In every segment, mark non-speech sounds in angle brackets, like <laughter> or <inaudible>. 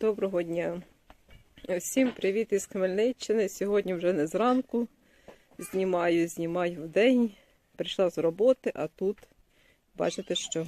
Доброго дня. Всім привіт із Хмельниччини. Сьогодні вже не зранку. Знімаю, знімаю в день. Прийшла з роботи, а тут бачите, що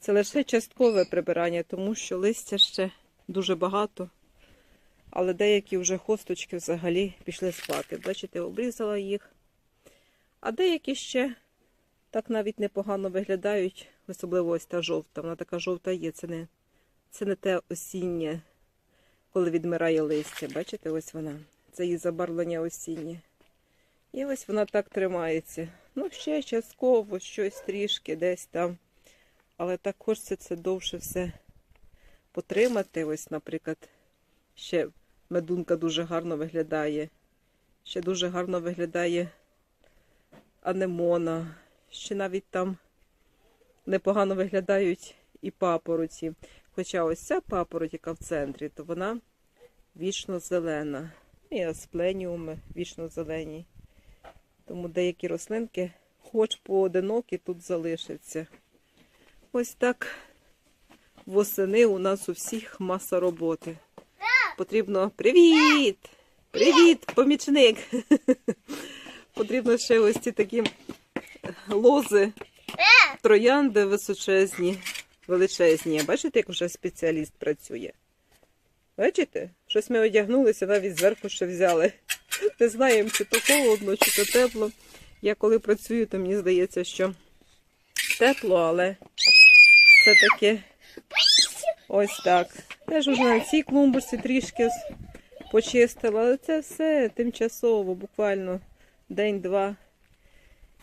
це лише часткове прибирання, тому що листя ще дуже багато. Але деякі вже хосточки взагалі пішли спати. Бачите, обрізала їх. А деякі ще так навіть непогано виглядають, особливо ось та жовта. Вона така жовта є, це не, це не те осіннє, коли відмирає листя. Бачите, ось вона. Це її забарвлення осіннє. І ось вона так тримається. Ну, ще частково щось трішки десь там. Але так хочеться це довше все потримати. Ось, наприклад, ще медунка дуже гарно виглядає. Ще дуже гарно виглядає анемона. Ще навіть там непогано виглядають і папороті. Хоча ось ця папороть, яка в центрі, то вона вічно зелена. І аспленіуми вічно зелені. Тому деякі рослинки, хоч поодинокі, тут залишаться. Ось так восени у нас у всіх маса роботи. Потрібно. Привіт! Привіт, помічник! <laughs> Потрібно ще ось ці такі лози, троянди височезні, величезні. Бачите, як вже спеціаліст працює? Бачите? Щось ми одягнулися, навіть зверху ще взяли. Не знаємо, чи то холодно, чи то тепло. Я коли працюю, то мені здається, що тепло, але все-таки ось так. Я ж уже на цій клумбурці трішки почистила, але це все тимчасово, буквально день-два.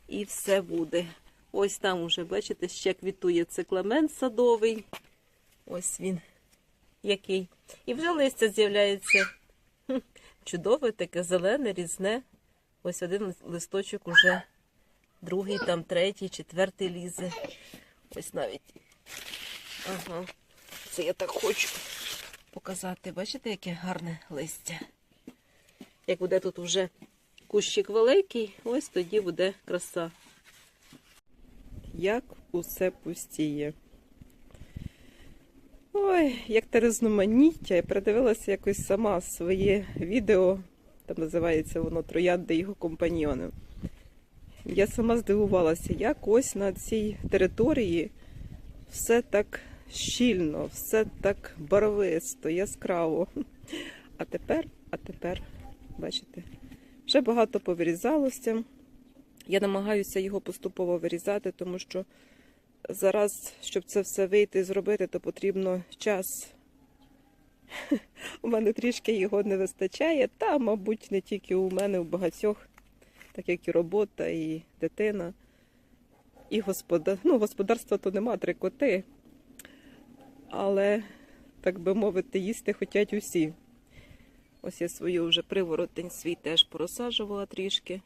І все буде. Ось там уже, бачите, ще квітує цикламен садовий. Ось він який. І вже листя з'являється. Чудове, таке зелене, різне. Ось один листочок уже, другий, там, третій, четвертий лізе. Ось навіть. Ага. Це я так хочу показати. Бачите, яке гарне листя. Як буде тут вже кущик великий, ось тоді буде краса. Як усе пустіє. Ой, як те різноманіття. Я передивилася якось сама своє відео, там називається воно Троянди його компаньйони. Я сама здивувалася, як ось на цій території все так щільно, все так барвисто, яскраво. А тепер, а тепер, бачите, вже багато повирізалося. Я намагаюся його поступово вирізати, тому що зараз, щоб це все вийти і зробити, то потрібно час. <laughs> У мене трішки його не вистачає, та, мабуть, не тільки у мене, у багатьох, так як і робота, і дитина, і господар... ну, господарства то нема, три коти. Але, так би мовити, їсти хочуть усі. Ось я свою вже приворотень свій теж порозсаджувала трішки.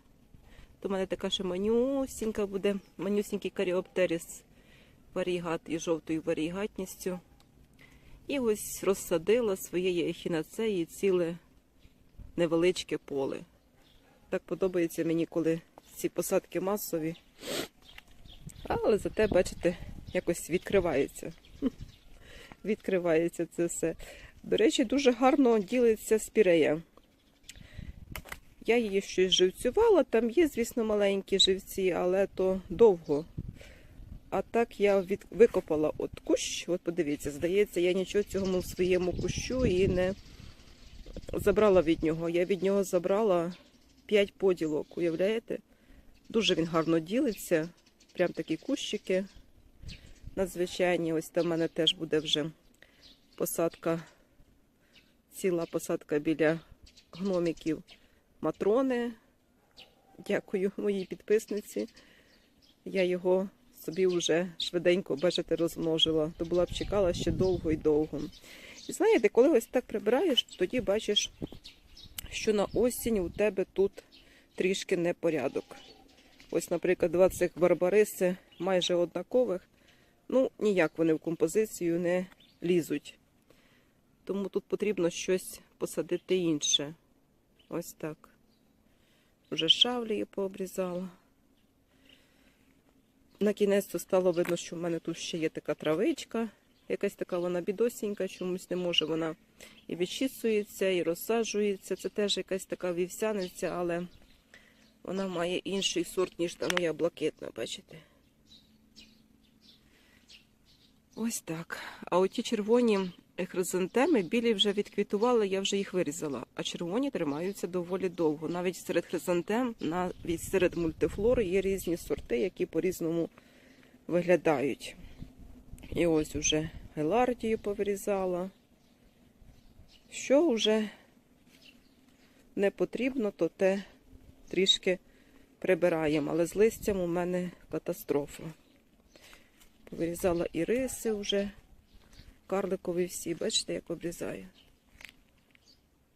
То в мене така ще манюсінька буде, манюсінький каріоптеріс варігат із жовтою варігатністю. І ось розсадила своєї ехінацеї ціле невеличке поле. Так подобається мені, коли ці посадки масові. Але зате, бачите, якось відкривається. <laughs> Відкривається це все. До речі, дуже гарно ділиться спірея. Я її щось живцювала, там є, звісно, маленькі живці, але то довго. А так я від... викопала от кущ, от подивіться, здається, я нічого цього в своєму кущу і не забрала від нього. Я від нього забрала 5 поділок, уявляєте? Дуже він гарно ділиться. Прям такі кущики надзвичайні. Ось там в мене теж буде вже посадка, ціла посадка біля гномиків матрони. Дякую моїй підписниці. Я його собі вже швиденько, бачите, розмножила. То була б чекала ще довго і довго. І знаєте, коли ось так прибираєш, тоді бачиш, що на осінь у тебе тут трішки непорядок. Ось, наприклад, два цих барбариси майже однакових. Ну, ніяк вони в композицію не лізуть. Тому тут потрібно щось посадити інше. Ось так. Вже шавлі пообрізала. На кінець стало видно, що в мене тут ще є така травичка, якась така вона бідосінька, чомусь не може вона і відчісується, і розсаджується. Це теж якась така вівсяниця, але вона має інший сорт, ніж та моя блакитна, бачите? Ось так. А оті червоні хризантеми, білі вже відквітували, я вже їх вирізала. А червоні тримаються доволі довго. Навіть серед хризантем, навіть серед мультифлори є різні сорти, які по-різному виглядають. І ось уже гелардію повирізала. Що вже не потрібно, то те трішки прибираємо. Але з листям у мене катастрофа. Повирізала і риси вже карликові всі, бачите, як обрізаю.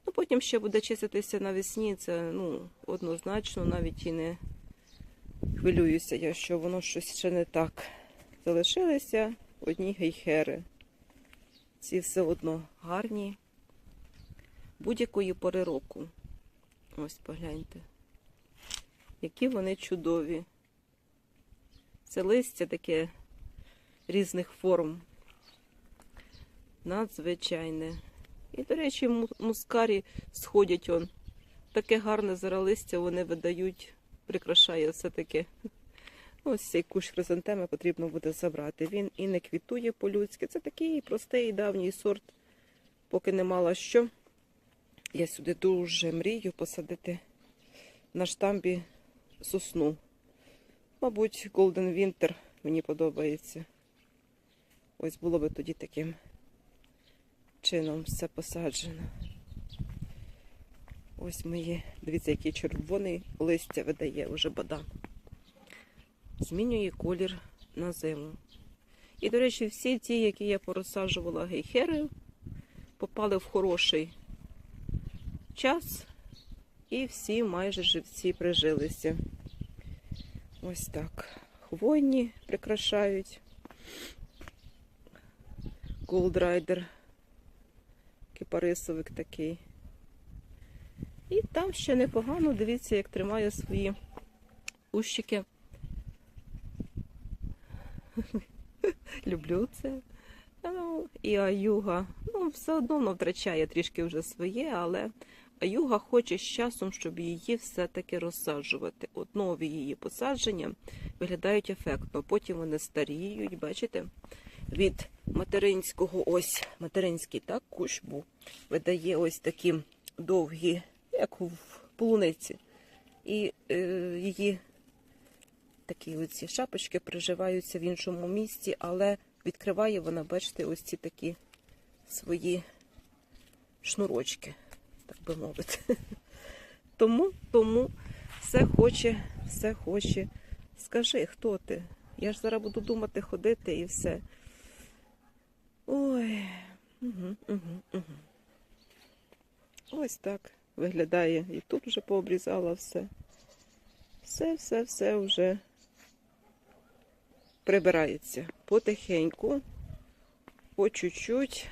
Ну, потім ще буде чиститися навесні, це ну, однозначно, навіть і не хвилююся я, що воно щось ще не так. Залишилися одні гейхери. Ці все одно гарні будь-якої пори року. Ось погляньте. Які вони чудові. Це листя таке різних форм. Надзвичайне. І, до речі, мускарі сходять он. Таке гарне заралистя вони видають, прикрашає все таке. <laughs> Ось цей кущ хризантеми потрібно буде забрати. Він і не квітує по-людськи. Це такий простий давній сорт, поки не мала що. Я сюди дуже мрію посадити на штамбі сосну. Мабуть, Golden Winter мені подобається. Ось було би тоді таким чином все посаджено. Ось мої, дивіться, який червоний листя видає вже бадан. Змінює колір на зиму. І, до речі, всі ті, які я порозсаджувала гейхери, попали в хороший час, і всі майже живці прижилися. Ось так. Хвойні прикрашають. Голдрайдер. Кипарисовик такий. І там ще непогано, дивіться, як тримає свої ущики. <laughs> Люблю це. Ну, і аюга. Ну, все одно воно втрачає трішки вже своє, але аюга хоче з часом, щоб її все-таки розсаджувати. От нові її посадження виглядають ефектно. Потім вони старіють, бачите? Від материнського, ось материнський так, кущ був, видає ось такі довгі, як в полуниці. І е, її такі оці шапочки приживаються в іншому місці, але відкриває вона, бачите, ось ці такі свої шнурочки, так би мовити. <laughs> Тому, тому все хоче, все хоче. Скажи, хто ти? Я ж зараз буду думати, ходити і все. Ой. Угу, угу, угу. Ось так виглядає. І тут вже пообрізала все. Все, все, все вже прибирається потихеньку, по чуть-чуть.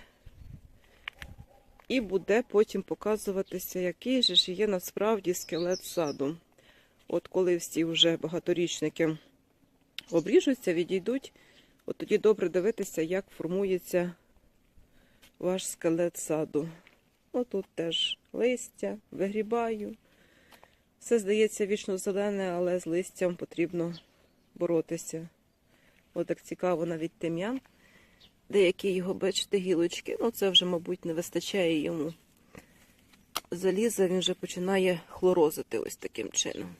І буде потім показуватися, який же ж є насправді скелет саду. От коли всі вже багаторічники обріжуться, відійдуть, от тоді добре дивитися, як формується ваш скелет саду. Отут теж листя, вигрібаю. Все здається вічно зелене, але з листям потрібно боротися. От так цікаво навіть тим'ян. Деякі його, бачите, гілочки. Ну, це вже, мабуть, не вистачає йому заліза, він вже починає хлорозити ось таким чином.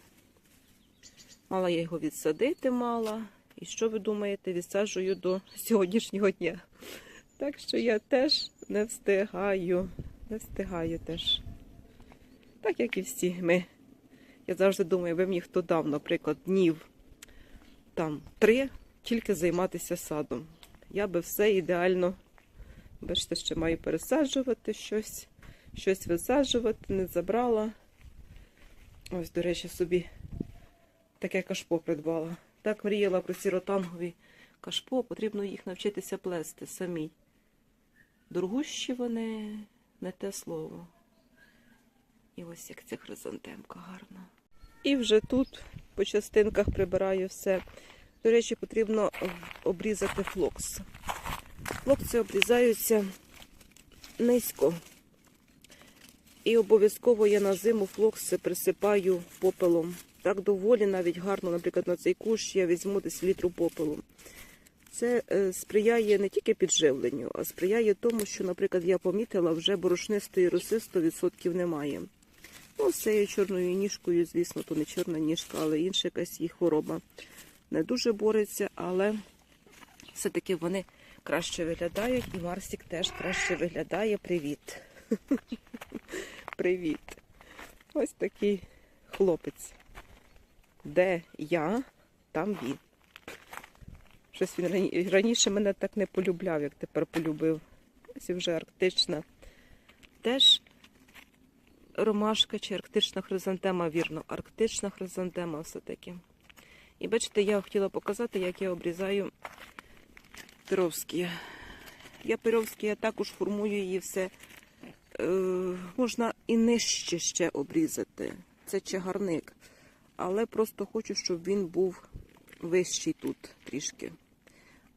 Мала я його відсадити, мала. І що ви думаєте, відсаджую до сьогоднішнього дня. Так що я теж не встигаю. Не встигаю теж. Так як і всі ми. Я завжди думаю, ви мені хто дав, наприклад, днів там три, тільки займатися садом. Я би все ідеально, бачите, ще маю пересаджувати щось, щось висаджувати, не забрала. Ось, до речі, собі таке кашпо придбала. Так мріяла про ці ротангові кашпо, потрібно їх навчитися плести самій. Дорогущі вони не те слово. І ось як ця хризантемка гарна. І вже тут по частинках прибираю все. До речі, потрібно обрізати флокс. Хлопці обрізаються низько. І обов'язково я на зиму флокси присипаю попелом. Так доволі навіть гарно, наприклад, на цей кущ я візьму десь літру попелу. Це е, сприяє не тільки підживленню, а сприяє тому, що, наприклад, я помітила, вже борошнистої роси 100% немає. Ну, з цією чорною ніжкою, звісно, то не чорна ніжка, але інша якась їх хвороба. Не дуже бореться, але все-таки вони краще виглядають, і Марсік теж краще виглядає. Привіт. <laughs> Привіт. Ось такий хлопець. Де я, там він. Щось він раніше мене так не полюбляв, як тепер полюбив. Ось вже арктична. Теж ромашка чи арктична хризантема, вірно, арктична хризантема все-таки. І бачите, я хотіла показати, як я обрізаю пировські. Я пировські, я також формую її все. Е, можна і нижче ще обрізати. Це чагарник. Але просто хочу, щоб він був вищий тут трішки.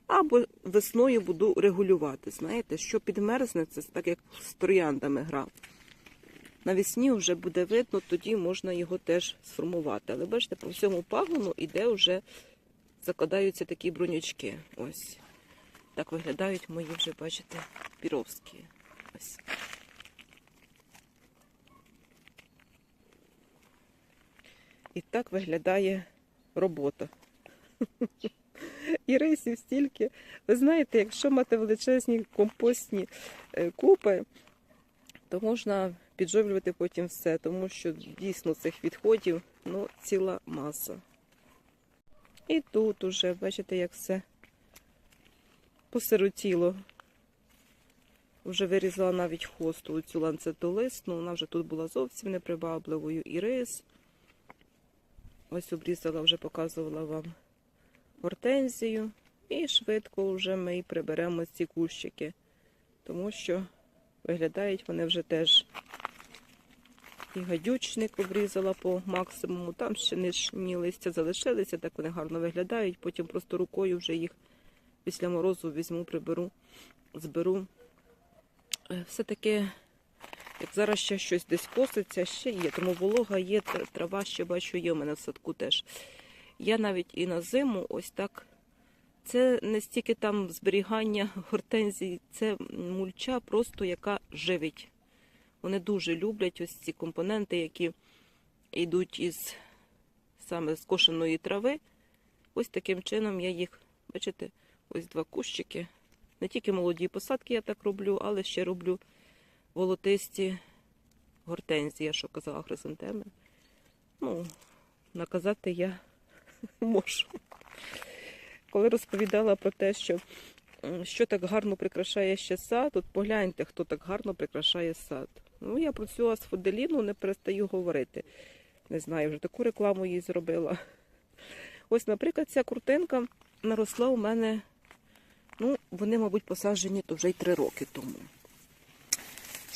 Або весною буду регулювати. Знаєте, що підмерзне, це так як з трояндами гра. Навесні вже буде видно, тоді можна його теж сформувати. Але бачите, по всьому пагону іде вже закладаються такі бронячки. Ось. Так виглядають мої вже, бачите, піровські. Ось. І так виглядає робота. <laughs> І рисів стільки. Ви знаєте, якщо мати величезні компостні е, купи, то можна підживлювати потім все, тому що дійсно цих відходів ну, ціла маса. І тут уже, бачите, як все посиротіло. Вже вирізала навіть хосту цю ланцетолисну, вона вже тут була зовсім непривабливою. І рис. Ось обрізала, вже показувала вам гортензію. І швидко вже ми і приберемо ці кущики, тому що виглядають вони вже теж. І гадючник обрізала по максимуму. Там ще нижні листя залишилися, так вони гарно виглядають. Потім просто рукою вже їх після морозу візьму, приберу, зберу. Е, Все-таки, як зараз ще щось десь коситься, ще є. Тому волога є, трава ще бачу, є у мене в садку теж. Я навіть і на зиму ось так. Це не стільки там зберігання гортензій, це мульча, просто яка живить. Вони дуже люблять ось ці компоненти, які йдуть із саме скошеної трави. Ось таким чином я їх, бачите, ось два кущики. Не тільки молоді посадки я так роблю, але ще роблю волотисті гортензії, що казала, хризантеми. Ну, наказати я <laughs> можу. Коли розповідала про те, що що так гарно прикрашає ще сад, от погляньте, хто так гарно прикрашає сад. Ну, я про цю асфоделіну не перестаю говорити. Не знаю, вже таку рекламу їй зробила. Ось, наприклад, ця куртинка наросла у мене, ну, вони, мабуть, посаджені то вже й три роки тому.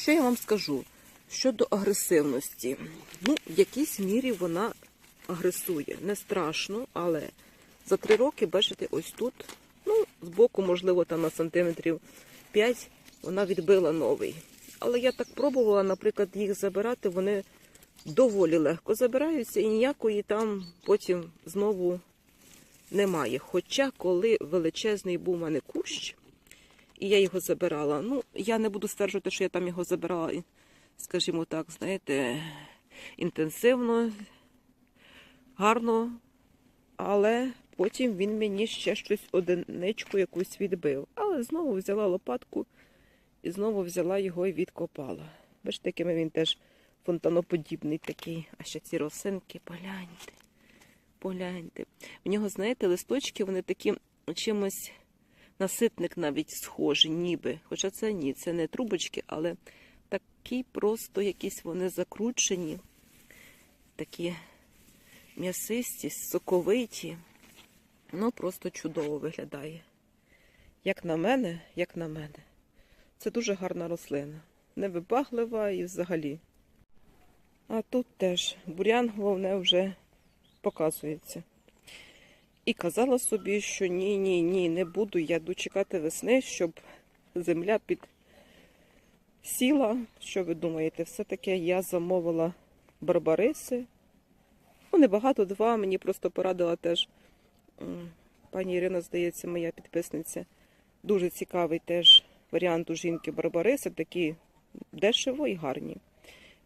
Що я вам скажу щодо агресивності? Ну, в якійсь мірі вона агресує. Не страшно, але за три роки, бачите, ось тут, ну, збоку, можливо, там на сантиметрів 5 вона відбила новий. Але я так пробувала, наприклад, їх забирати, вони доволі легко забираються і ніякої там потім знову немає. Хоча, коли величезний був у мене кущ, і я його забирала, ну, я не буду стверджувати, що я там його забирала, скажімо так, знаєте, інтенсивно, гарно, але потім він мені ще щось одиничку якусь відбив. Але знову взяла лопатку і знову взяла його і відкопала. Бачите, якими він теж фонтаноподібний такий. А ще ці росинки, погляньте. Погляньте. В нього, знаєте, листочки, вони такі чимось наситник навіть схожі, ніби. Хоча це ні, це не трубочки, але такі просто якісь вони закручені, такі м'ясисті, соковиті. Ну, просто чудово виглядає. Як на мене, як на мене. Це дуже гарна рослина. Невибаглива і взагалі. А тут теж бурян, головне, вже показується. І казала собі, що ні, ні, ні, не буду. Я йду чекати весни, щоб земля під сіла. Що ви думаєте? Все-таки я замовила барбариси. Ну, небагато, два. Мені просто порадила теж пані Ірина, здається, моя підписниця. Дуже цікавий теж варіант у жінки барбариси, такі дешево і гарні.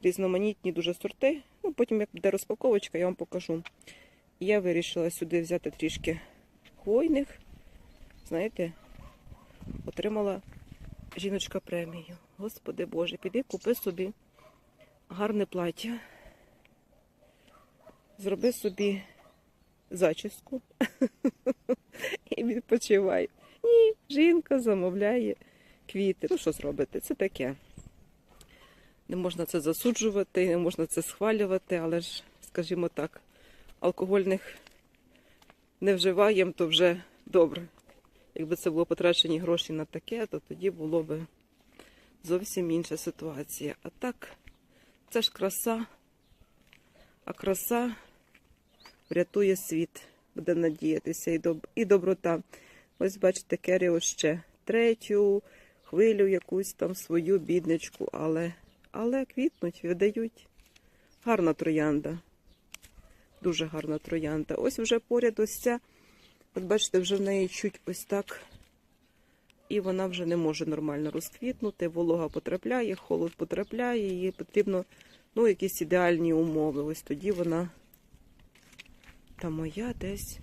Різноманітні дуже сорти. Ну, потім, як буде розпаковочка, я вам покажу. Я вирішила сюди взяти трішки хвойних. Знаєте, отримала жіночка премію. Господи Боже, піди купи собі гарне плаття. Зроби собі зачіску <laughs> і відпочивай. Ні, жінка замовляє квіти. Ну, що зробити? Це таке. Не можна це засуджувати, не можна це схвалювати, але ж, скажімо так, алкогольних не вживаємо, то вже добре. Якби це було потрачені гроші на таке, то тоді було б зовсім інша ситуація. А так, це ж краса, а краса врятує світ, буде надіятися і, доб... і доброта. Ось бачите, Керіо ще третю хвилю якусь там свою бідничку, але, але квітнуть, видають. Гарна троянда. Дуже гарна троянда. Ось вже поряд ось ця. От бачите, вже в неї чуть ось так. І вона вже не може нормально розквітнути. Волога потрапляє, холод потрапляє, їй потрібно ну, якісь ідеальні умови. Ось тоді вона. Та моя десь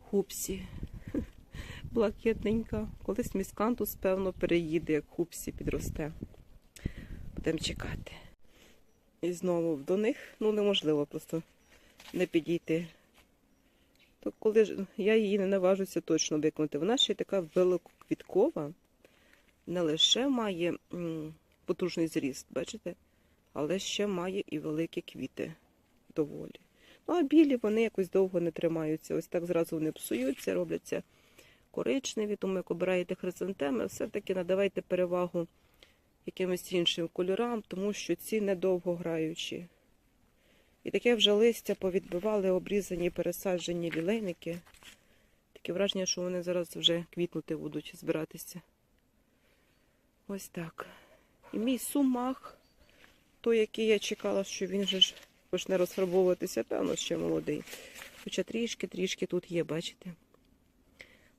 хупсі. <laughs> Блакитненька. Колись міскантус, певно, переїде, як хупсі підросте. Будемо чекати. І знову до них ну неможливо просто не підійти. То коли ж я її не наважуся точно виконати. Вона ще така великоквіткова, не лише має потужний зріст, бачите, але ще має і великі квіти доволі. Ну, а білі вони якось довго не тримаються. Ось так зразу вони псуються, робляться коричневі, тому як обираєте хризантеми, все-таки надавайте перевагу якимось іншим кольорам, тому що ці недовго граючі. І таке вже листя повідбивали обрізані, пересаджені лілейники. Таке враження, що вони зараз вже квітнути будуть збиратися. Ось так. І мій сумах, той, який я чекала, що він вже ж почне розфарбовуватися, певно, ще молодий. Хоча трішки-трішки тут є, бачите?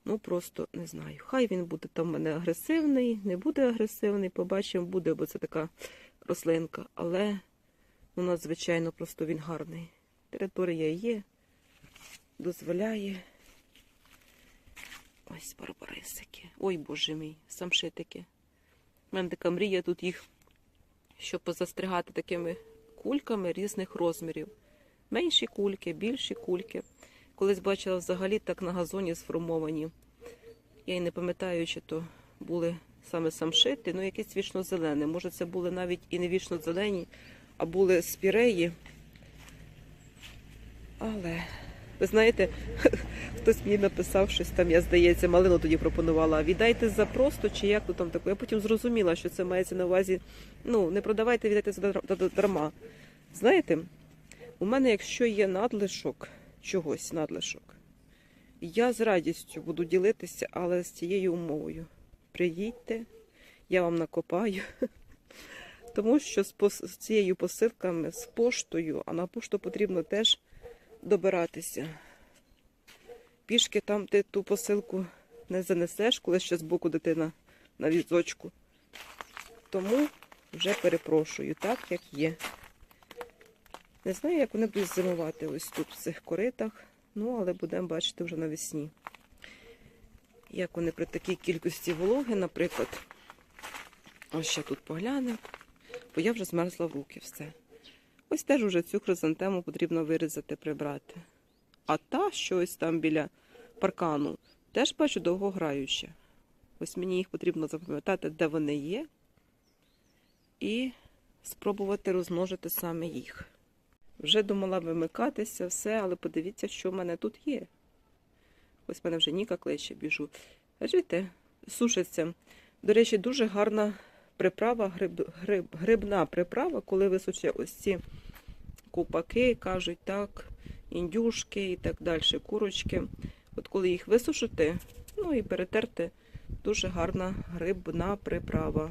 Ну, просто не знаю. Хай він буде там в мене агресивний, не буде агресивний, побачимо, буде, бо це така рослинка. Але ну, надзвичайно просто він гарний. Територія є, дозволяє. Ось барбарисики. Ой, боже мій, самшитики. У мене така мрія тут їх, щоб позастригати такими кульками різних розмірів. Менші кульки, більші кульки. Колись бачила взагалі так на газоні сформовані. Я й не пам'ятаю, чи то були саме самшити, ну якісь вічно-зелені. Може, це були навіть і не вічно-зелені, а були спіреї. Але, ви знаєте, <laughs> хтось мені написав щось там, я здається, малину тоді пропонувала. Віддайте за просто чи як то там таке. Я потім зрозуміла, що це мається на увазі. Ну, не продавайте, віддайте за дар- за дарма. Знаєте, у мене, якщо є надлишок, чогось надлишок, я з радістю буду ділитися, але з цією умовою. Приїдьте, я вам накопаю. <laughs> Тому що з, пос- з цією посилками, з поштою, а на пошту потрібно теж добиратися. Пішки там ти ту посилку не занесеш, коли ще збоку дитина на візочку. Тому вже перепрошую, так як є. Не знаю, як вони будуть зимувати ось тут, в цих коритах. Ну, але будемо бачити вже навесні. Як вони при такій кількості вологи, наприклад. Ось ще тут поглянемо, бо я вже змерзла в руки все. Ось теж уже цю хризантему потрібно вирізати, прибрати. А та, що ось там біля паркану, теж бачу довгограюча. Ось мені їх потрібно запам'ятати, де вони є, і спробувати розмножити саме їх. Вже думала вимикатися, все, але подивіться, що в мене тут є. Ось в мене вже Ніка кличе, біжу. Бачите, сушиться. До речі, дуже гарна приправа, гриб, гриб, грибна приправа, коли височе ось ці купаки, кажуть так, індюшки і так далі, курочки. От коли їх висушити, ну і перетерти дуже гарна грибна приправа.